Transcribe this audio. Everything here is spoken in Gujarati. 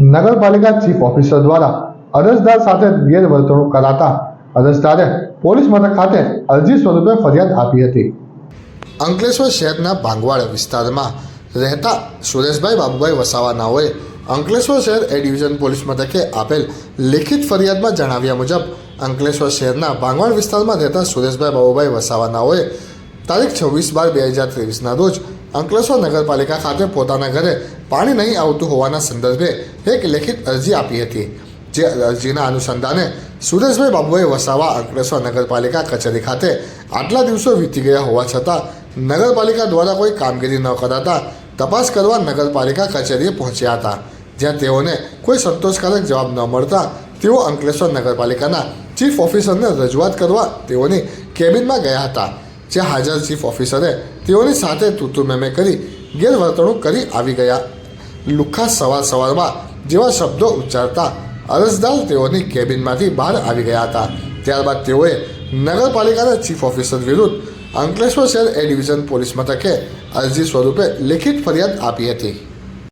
નગરપાલિકા ચીફ ઓફિસર દ્વારા અરજદાર સાથે ગેરવર્તણૂક કરાતા અરજદારે પોલીસ મથક ખાતે અરજી સ્વરૂપે ફરિયાદ આપી હતી. અંકલેશ્વર શહેરના ભાંગવાડ વિસ્તારમાં રહેતા સુરેશભાઈ બાબુભાઈ વસાવાનાઓએ અંકલેશ્વર શહેર એ ડિવિઝન પોલીસ મથકે આપેલ લેખિત ફરિયાદમાં જણાવ્યા મુજબ, અંકલેશ્વર શહેરના ભાંગવાડ વિસ્તારમાં રહેતા સુરેશભાઈ બાબુભાઈ વસાવાનાઓએ તારીખ છવ્વીસ બાર બે હજાર ત્રેવીસના રોજ અંકલેશ્વર નગરપાલિકા ખાતે પોતાના ઘરે પાણી નહીં આવતું હોવાના સંદર્ભે એક લેખિત અરજી આપી હતી. જે અરજીના અનુસંધાને સુરેશભાઈ બાબુએ વસાવા અંકલેશ્વર નગરપાલિકા કચેરી ખાતે આટલા દિવસો વીતી ગયા હોવા છતાં નગરપાલિકા દ્વારા કોઈ કામગીરી ન કરાતા તપાસ કરવા નગરપાલિકા કચેરીએ પહોંચ્યા હતા. જ્યાં તેઓને કોઈ સંતોષકારક જવાબ ન મળતા તેઓ અંકલેશ્વર નગરપાલિકાના ચીફ ઓફિસરને રજૂઆત કરવા તેઓની કેબિનમાં ગયા હતા. જ્યાં હાજર ચીફ ઓફિસરે તેઓની સાથે તૂતુ મેમે કરી ગેરવર્તણૂક કરી આવી ગયા. લુખ્ખા સવાર સવારમાં જેવા શબ્દો ઉચ્ચારતા અરજદાર તેઓની કેબિનમાંથી બહાર આવી ગયા હતા. ત્યારબાદ તેઓએ નગરપાલિકાના ચીફ ઓફિસર વિરુદ્ધ અંકલેશ્વર શહેર એ ડિવિઝન પોલીસ મથકે અરજી સ્વરૂપે લેખિત ફરિયાદ આપી હતી.